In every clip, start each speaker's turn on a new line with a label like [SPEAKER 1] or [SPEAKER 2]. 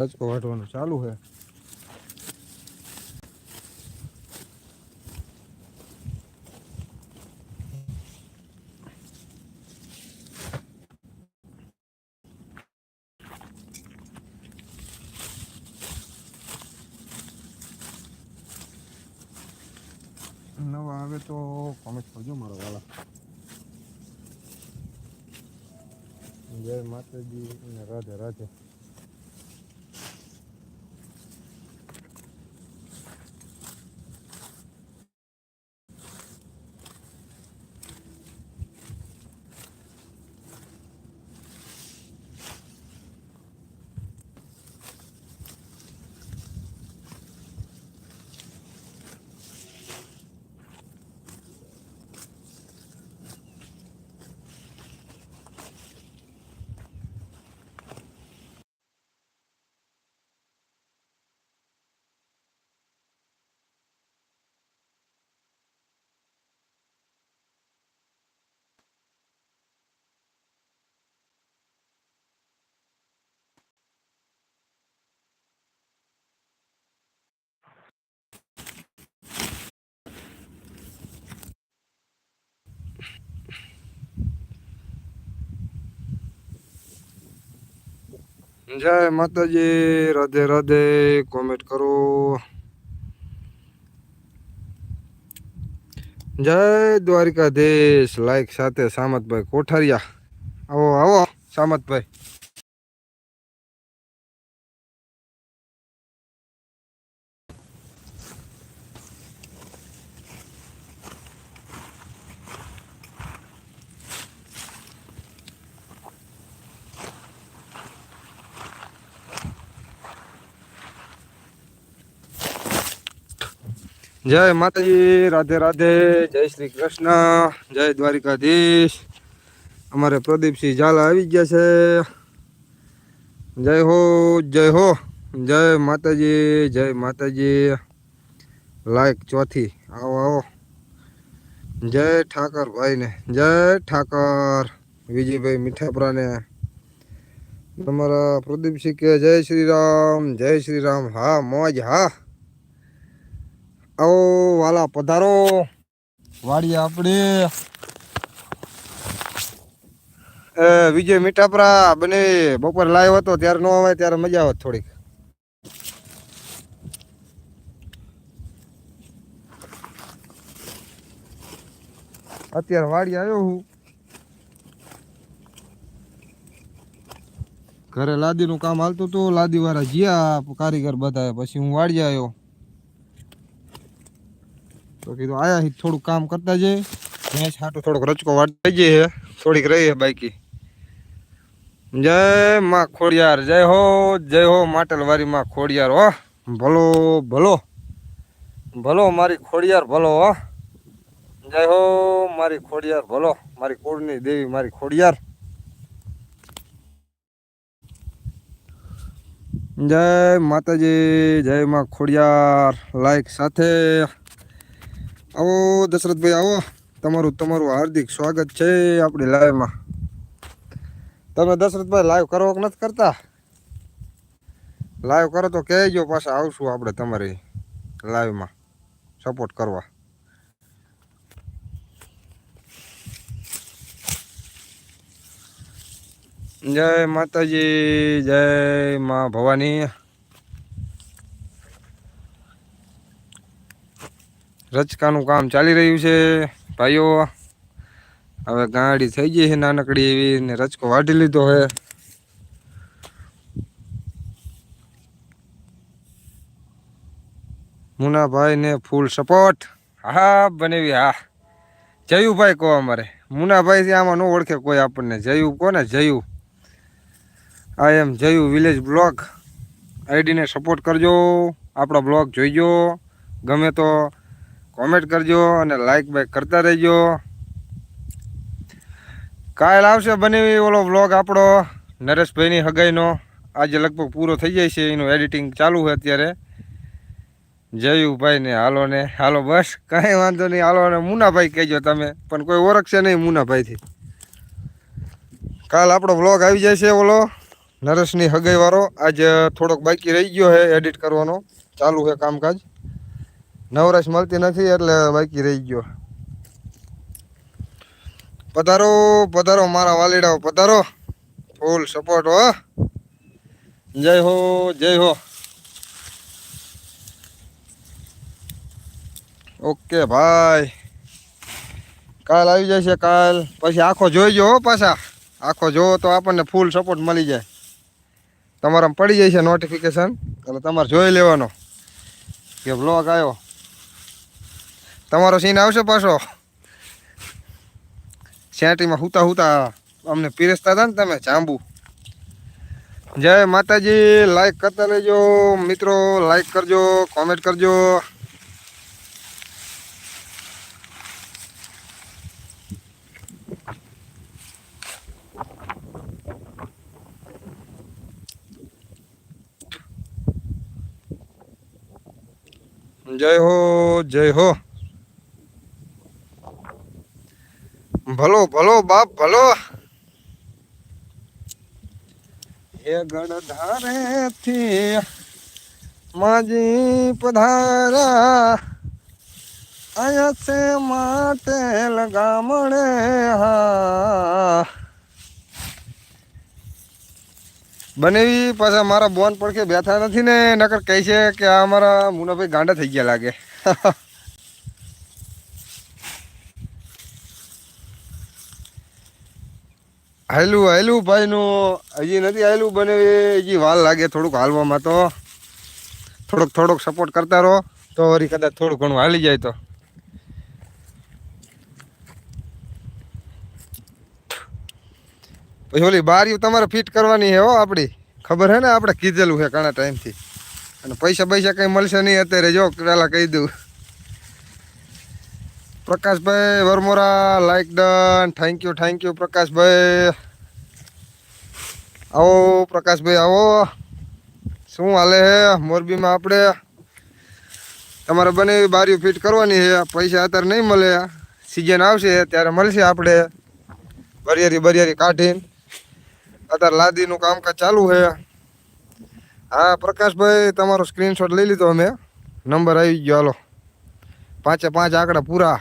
[SPEAKER 1] રજકો વાટવાનું ચાલુ છે. નવા આવે તો કોમેન્ટ કરજો મારો વાલા જય માતાજી અને રાધે રાધે. જય માતાજી, રાધે રાધે કોમેન્ટ કરો. જય દ્વારિકાધીશ લાઈક સાથે સામતભાઈ કોઠારિયા. આવો આવો, સામતભાઈ. જય માતાજી રાધે રાધે જય શ્રી કૃષ્ણ જય દ્વારિકાધીશ અમારે પ્રદીપસિંહ ઝાલા આવી ગયા છે। જય હો જય હો, જય માતાજી જય માતાજી। લાઈક ચોથી, આવો આવો। જય ઠાકર ભાઈને, જય ઠાકર, વિજયભાઈ મીઠાપરાને। તમારા પ્રદીપસિંહ કે જય શ્રી રામ, જય શ્રી રામ, હા, મોજ, હા। આવો વાલા પધારો. વાડી આપણે. વિજય મીઠાપરા બને બપોર લાવ્યો હતો, ત્યારે નો આવે ત્યારે મજા આવત થોડીક. અત્યારે વાડી આવ્યો હું. ઘરે લાદીનું કામ હાલતું હતું લાદી વાળા જ્યાં કારીગર બધા પછી હું વાડી આવ્યો. તો કીધું, આયા હી થોડુંક કામ કરતા જઈએ. ભેંસ હાટું થોડોક રચકો વાળતા જઈએ થોડીક રહી છે બાકી. જય માં ખોડિયાર, જય હો જય હો માટલ વારી માં ખોડિયાર, હો. ભલો ભલો. ભલો મારી ખોડિયાર, ભલો, હો. જય હો મારી ખોડિયાર, ભલો. મારી કુળની દેવી મારી ખોડિયાર. જય માતાજી, જય માં ખોડિયાર. લાઈક સાથે. આવો દશરથભાઈ, આવો. તમારું તમારું હાર્દિક સ્વાગત છે આપણી લાઈવમાં. તમે દશરથભાઈ લાઈવ કરો કે નથી કરતા? લાઈવ કરો તો કહેજો પાછા આવશું આપણે તમારી લાઈવમાં. સપોર્ટ કરવા. જય માતાજી, જય મા ભવાની. રચકાનું કામ ચાલી રહ્યું છે. ભાઈઓ, હવે ગાડી થઈ ગઈ છે નાનકડી એવી ને રચકો વાઢી લીધો છે. મુનાભાઈ ને ફૂલ સપોર્ટ. હા, બનેવી, હા. જયુભાઈ કહો અમારે. મુનાભાઈ થી આમાં ન ઓળખે કોઈ આપણને. જયુ કોને? જયુ. આ એમ જયુ વિલેજ બ્લોગ. આઈડીને સપોર્ટ કરજો. આપણો બ્લોગ જોઈજો. ગમે તો કોમેન્ટ કરજો અને લાઈક બાઈક કરતા રહેજો. કાલ આવશે બનેવી ઓલો વ્લોગ આપણો, નરેશભાઈની હગાઈનો. આજે લગભગ પૂરો થઈ જાય છે, એનું એડિટિંગ ચાલુ છે અત્યારે. જયુભાઈ ને હાલો ને, હાલો બસ, કાંઈ વાંધો નહીં, હાલો ને મુનાભાઈ કહેજો તમે, પણ કોઈ ઓળખશે નહીં મુનાભાઈથી. કાલ આપણો વ્લોગ આવી જાય છે ઓલો, નરેશની હગાઈ વાળો. આજ થોડોક બાકી રહી ગયો છે એડિટ કરવાનો. ચાલુ છે કામકાજ. નવરાશ મળતી નથી એટલે બાકી રહી ગયો. પધારો પધારો મારા વાલીડાઓ પધારો. ફૂલ સપોર્ટ હો જય હો જય હો. ઓકે ભાઈ. કાલ આવી છે કાલ. પછી આખો જોઈજો હો પાછા. આખો જોવો તો આપણને ફૂલ સપોર્ટ મળી જાય. તમારામાં પડી જાય છે નોટિફિકેશન એટલે તમારે જોઈ લેવાનો. કે બ્લોગ આવ્યો. તમારો સીન આવશે પાછો. શેટીમાં હુતા હુતા અમને પીરસતા હતા ને તમે, જાંબુ. જય માતાજી લાઈક કરતા લેજો મિત્રો લાઈક કરજો કોમેન્ટ કરજો. જય હો જય હો. ભલો ભલો બાપ, ભલો. એ ગણધારે થી માજી પધારા. આયા છે માટે લગામણે હા. બનેવી પાછા મારા બોન પડખે બેઠા નથી ને, નકર કહે છે કે આ અમારા મુનાભાઈ ગાંડા થઈ ગયા લાગે. હાયલું હાલું ભાઈનું, હજી નથી હાલું બને, હજી વાર લાગે થોડુંક હાલવામાં તો. થોડોક થોડોક સપોર્ટ કરતા રહો, તો વળી કદાચ થોડું ઘણું હાલી જાય તો. પછી ઓલી બારીઓ તમારે ફિટ કરવાની હે હો આપણી ખબર હે ને, આપણે કીધેલું છે ઘણા ટાઈમથી અને પૈસા પૈસા કંઈ મળશે નહીં અત્યારે, જો પહેલાં કહી દઉં. Prakashbhai Varmora like done thank you thank you Prakashbhai. આવો પ્રકાશભાઈ, આવો. શું હાલે હે? મોરબીમાં આપણે? તમારે બને બારીઓ ફિટ કરવાની છે પૈસા અત્યારે નહીં મળે. સિઝન આવશે, ત્યારે મળશે આપણે. બરિયારી બરિયારી કાઢીને. અત્યારે લાદીનું કામકાજ ચાલુ છે હા, પ્રકાશભાઈ, તમારો સ્ક્રીનશોટ લઈ લીધો અમે. નંબર આવી ગયો, હાલો. પાંચે પાંચ આંકડા પૂરા.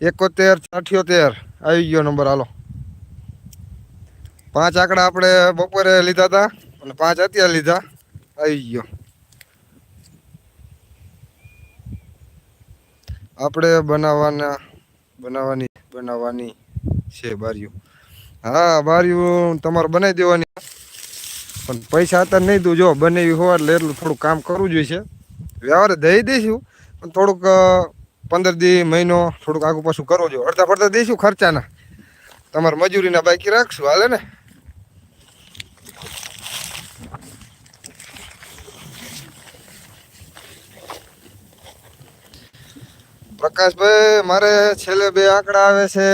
[SPEAKER 1] એકોતેર અઠ્યોતેર આવી ગયો નંબર, હાલો. પાંચ આંકડા આપણે બપોરે લીધા હતા અને પાંચ અત્યારે લીધા. આવી ગયો. આપણે બનાવવાના, બનાવવાની બનાવવાની છે બારીઓ. હા, બારીઓ તમારે બનાવી દેવાની. પણ પૈસા હતા નહીં દઉં જો, બનાવી હોય એટલે એટલું થોડુંક કામ કરવું જોઈએ વ્યવહારે દઈ દઈશું, પણ થોડુંક પંદર દી મહિનો થોડુંક આગું પાછું કરો જો અડધા પડધા દઈશું ખર્ચાના. તમારે મજૂરીના બાકી રાખશું. હાલે ને? પ્રકાશભાઈ, મારે છેલ્લે બે આંકડા આવે છે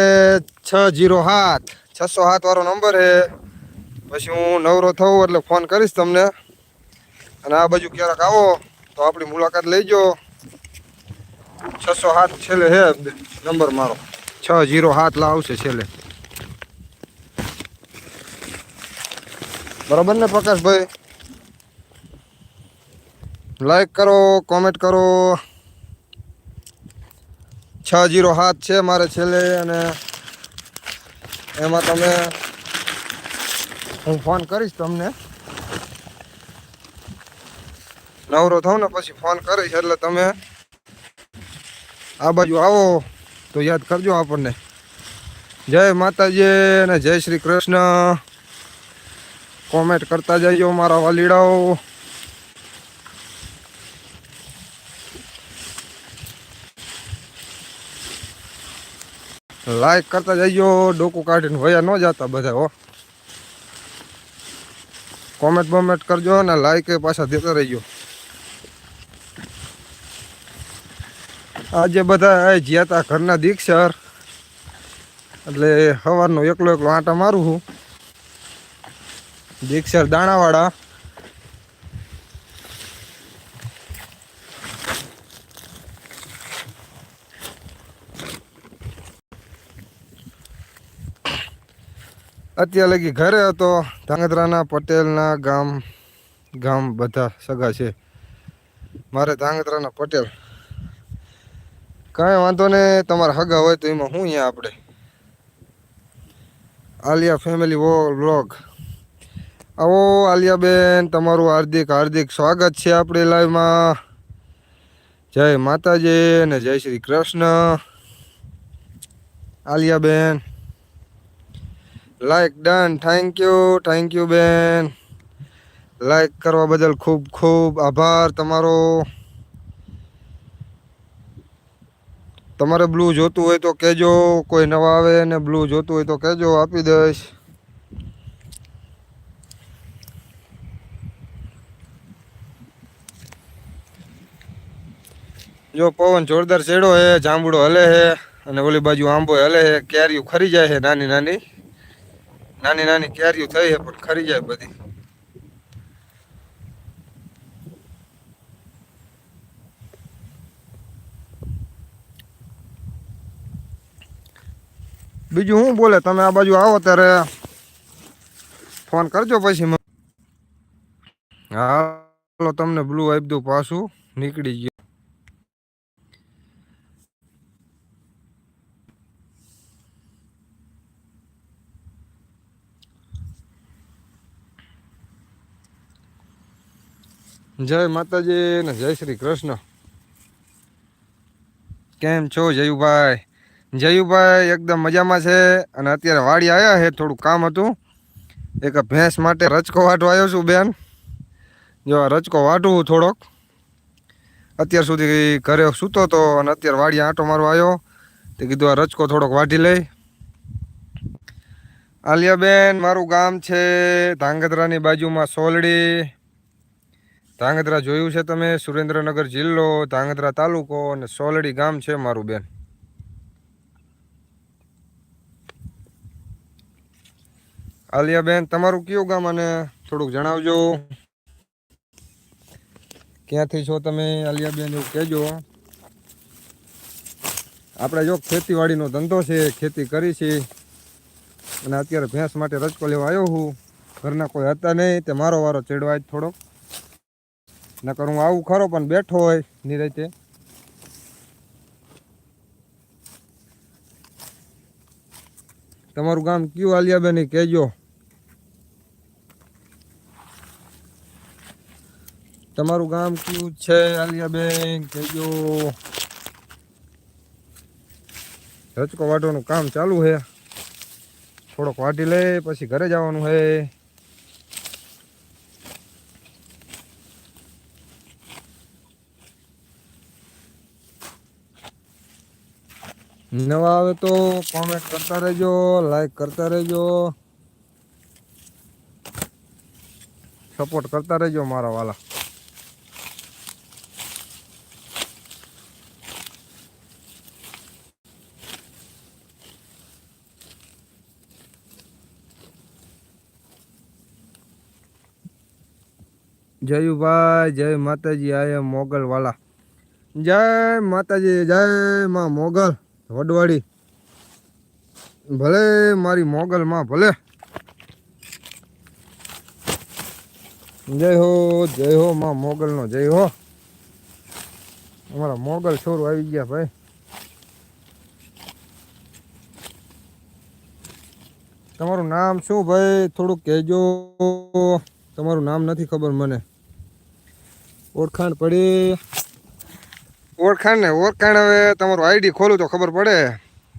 [SPEAKER 1] છ જીરો સાત છસો સાત વાળો નંબર છે. પછી હું નવરો થવું એટલે ફોન કરીશ તમને. અને આ બાજુ ક્યારેક આવો તો આપણી મુલાકાત લઈજો છસો સાત છેલ્લે છે નંબર મારો. છ જીરો સાત લાવશે છેલ્લે. બરાબર ને, પ્રકાશભાઈ? લાઈક કરો કોમેન્ટ કરો. છ જીરો સાત છે મારે છેલ્લે અને એમાં તમે હું ફોન કરીશ તમને. નવરો થાવ ને, પછી ફોન કરીશ એટલે તમે આ બાજુ આવો તો યાદ કરજો આપણને. જય માતાજી અને જય શ્રી કૃષ્ણ. કોમેન્ટ કરતા જજો મારા વાલીડાઓ. લાઈક કરતા જજો ડોકું કાઢીને વયા ન જતા બધા, હો. કોમેન્ટ બોમેન્ટ કરજો અને લાઈક પાછા દેતા રહીજો. આજે બધા જ્યાં તા ઘરના દીક્ષર. એટલે સવારનો એકલો એકલો આંટા મારું છું દીક્ષર દાણાવાળા અત્યારે લગી ઘરે હતો. ધાંગધ્રાના પટેલના ગામ ગામ બધા સગા છે. મારે ધાંગધ્રાના પટેલ કાંઈ વાંધો ને તમારા હગા હોય તો એમાં શું અહીંયા આપણે. આલિયા ફેમિલી વ્લોગ આવો આલિયાબેન તમારું હાર્દિક હાર્દિક સ્વાગત છે આપણી લાઈવમાં જય માતાજી અને જય Shri Krishna. Aliyaben like done thank you thank you બેન. લાઈક કરવા બદલ ખૂબ ખૂબ આભાર તમારો. તમારે બ્લુ જોતું હોય તો કહેજો, કોઈ નવા આવે ને બ્લુ જોતું હોય તો કહેજો, આપી દઈશ. જો પવન જોરદાર ચેડો હે, જાંબુડો હલે હે, અને ઓલી બાજુ આંબો હલે હે, કેરીઓ ખરી જાય છે નાની નાની. નાની નાની કેરીઓ થઈ છે પણ ખરી જાય બધી. બીજું શું બોલે, તમે આ બાજુ આવો ત્યારે ફોન કરજો પછી હાલો, તમને બ્લુ આપી દઉં પાછું, નીકળી ગયું. જય માતાજી ને જય શ્રી કૃષ્ણ. કેમ છો જયુભાઈ? જયુભાઈ એકદમ મજામાં છે અને અત્યારે વાડી આવ્યા છે થોડું કામ હતું. એક ભેંસ માટે રચકો વાટવા આવ્યો છું બેન. જો રચકો વાટું થોડોક. અત્યાર સુધી ઘરે સૂતો હતો અને અત્યારે વાડી આંટો મારો આવ્યો તે કીધું આ રચકો થોડોક વાટી લઈ. આલિયાબેન મારું ગામ છે ધાંગધ્રાની બાજુમાં સોલડી. ધાંગધ્રા જોયું છે તમે? સુરેન્દ્રનગર જિલ્લો ધાંગધ્રા તાલુકો અને સોલડી ગામ છે મારું બેન. આલિયાબેન, તમારું કયું ગામ અને થોડુંક જણાવજો. ક્યાંથી છો તમે આલિયાબેન, એવું કહેજો. આપણે જો ખેતીવાડીનો ધંધો છે, ખેતી કરી છે, અને અત્યારે ભેંસ માટે રચકો લેવા આવ્યો હું. ઘરના કોઈ હતા નહીં, તે મારો વારો ચડવા જ થોડોક. નકર હું આવું ખરો, પણ બેઠો હોય નિરાતે તમારું ગામ કયું, આલિયાબેન કહેજો. તમારું ગામ કયું છે, આલિયાબેન? કહેજો. રચકો વાટવાનું કામ ચાલુ છે. થોડોક વાટી લે, પછી ઘરે જવાનું છે. નવા આવે તો કોમેન્ટ કરતા રહેજો લાઈક કરતા રહેજો. સપોર્ટ કરતા રહેજો મારા વાલા. જયુભાઈ જય માતાજી આય મોગલ વાલા જય માતાજી, જય માં મોગલ, વડવાડી. ભલે મારી મોગલ માં ભલે. જય હો જય હો માં મોગલ નો જય હો. અમારા મોગલ છોરું આવી ગયા ભાઈ. તમારું નામ શું ભાઈ? થોડુંક કહેજો. તમારું નામ નથી ખબર મને. ઓળખાણ પડી. ઓળખાણ ને ઓળખાણ હવે તમારું આઈડી ખોલું તો ખબર પડે.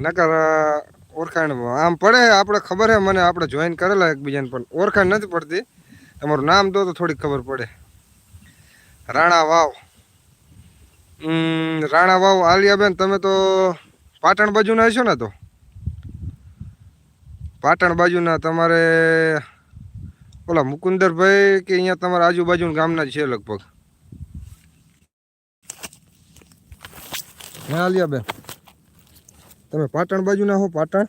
[SPEAKER 1] નકર ઓળખાણ આમ પડે આપણે ખબર હે, મને આપણે જોઈન કરેલા એકબીજાને, પણ ઓળખાણ નથી પડતી. તમારું નામ દો તો થોડીક ખબર પડે. રાણા વાવ. રાણા વાવ આલિયાબેન, તમે તો પાટણ બાજુના હશો ને તો? પાટણ બાજુના તમારે, ઓલા મુકુંદરભાઈ કે અહીંયા તમારા આજુબાજુના ગામના જ છે લગભગ? હે આલિયાબેન તમે પાટણ બાજુના હો, પાટણ.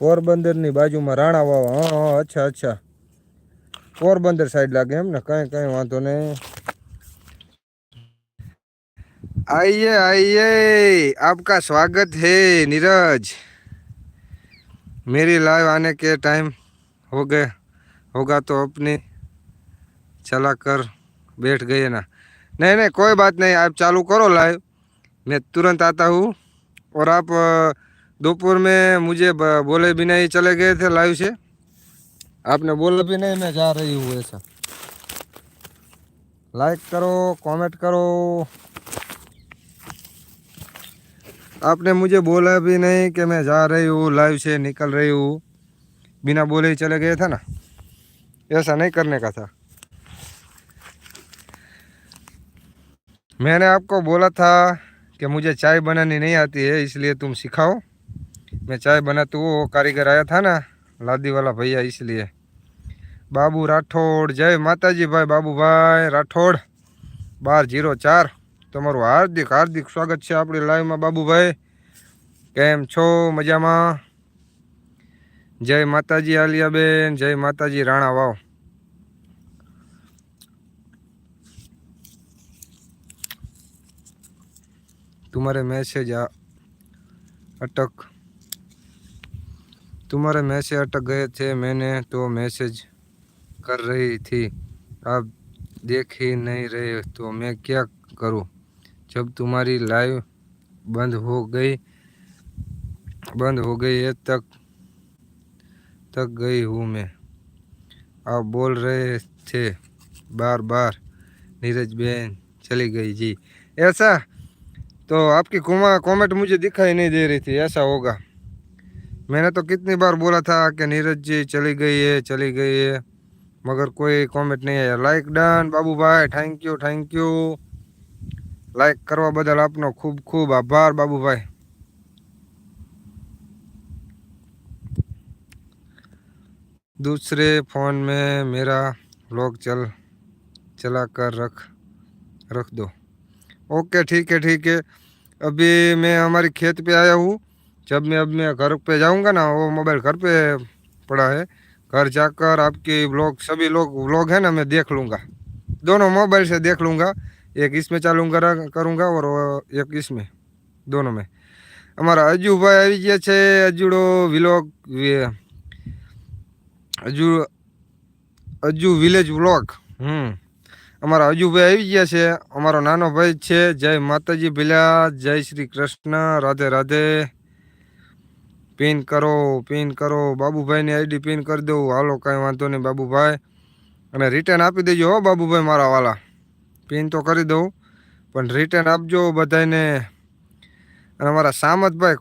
[SPEAKER 1] પોરબંદરની બાજુમાં રાણા વાવા. હા હા, અચ્છા અચ્છા. પોરબંદર સાઈડ લાગે એમ ને? કઈ કઈ વાંધો નહીં. आइए आइए आपका स्वागत है नीरज मेरी लाइव आने के टाइम हो गए होगा तो अपने चला कर बैठ गए ना नहीं नहीं कोई बात नहीं आप चालू करो लाइव मैं तुरंत आता हूँ और आप अ, दोपहर में मुझे ब- बोले बिना ही चले गए थे लाइव से आपने बोला भी नहीं मैं जा रही हूँ ऐसा लाइक करो कमेंट करो आपने मुझे बोला भी नहीं कि मैं जा रही हूँ लाइव से निकल रही हूँ। बिना बोले ही चले गए थे ना। ऐसा नहीं करने का था। मैंने आपको बोला था कि मुझे चाय बनानी नहीं आती है, इसलिए तुम सिखाओ। मैं चाय बनाती हूँ, वो कारीगर आया था ना, लादी वाला भैया, इसलिए। बाबू राठौड़, जय माताजी भाई, बाबू भाई राठौड़, बार ज़ीरो चार। તમારું હાર્દિક હાર્દિક સ્વાગત છે આપણી લાઈવમાં બાબુભાઈ કેમ છો મજામાં જય માતાજી આલિયાબેન જય માતાજી રાણા વાવ तुम्हारे मैसेज आ अटक तुम्हारे मैसेज अटक गए थे मैंने तो मैसेज कर रही थी आप देख ही नहीं रहे तो मैं क्या करूं जब तुम्हारी लाइव बंद हो गई, बंद हो गई है, तक तक गई हूँ मैं। आप बोल रहे थे बार बार नीरज बहन चली गई, जी। ऐसा? तो आपकी कमेंट मुझे दिखाई नहीं दे रही थी, ऐसा होगा। मैंने तो कितनी बार बोला था कि नीरज जी चली गई है, चली गई है, मगर कोई कमेंट नहीं आया। लाइक डन बाबू भाई thank you thank you like કરવા બદલ આપનો ખૂબ ખૂબ આભાર બાબુભાઈ दूसरे फ़ोन में मेरा व्लॉग चल चला कर रख रख दो ओके ठीक है ठीक है अभी मैं हमारी खेत पे आया हूँ जब मैं अब मैं घर पे जाऊँगा ना वो मोबाइल घर पे पड़ा है घर जाकर आपके व्लॉग सभी लोग व्लॉग है ना मैं देख लूँगा दोनों मोबाइल से देख लूँगा एक इसमें चालू करा करूँगा और वो एक इसमें दोनों में અમારા અજુભાઈ આવી ગયા છે અજુડો વિલોગ અજુ અજુ વિલેજ વ્લોગ હમ અમારા અજુભાઈ આવી ગયા છે અમારો નાનો ભાઈ છે જય માતાજી ભીલા જય શ્રી કૃષ્ણ રાધે રાધે પિન કરો પિન કરો બાબુભાઈની આઈડી પિન કરી દઉં હાલો કાંઈ વાંધો નહીં બાબુભાઈ અને રિટર્ન આપી દેજો હો બાબુભાઈ મારા વાલા પિન તો કરી દઉં. પણ રિટર્ન આપજો બધાને અને અમારા સામતભાઈ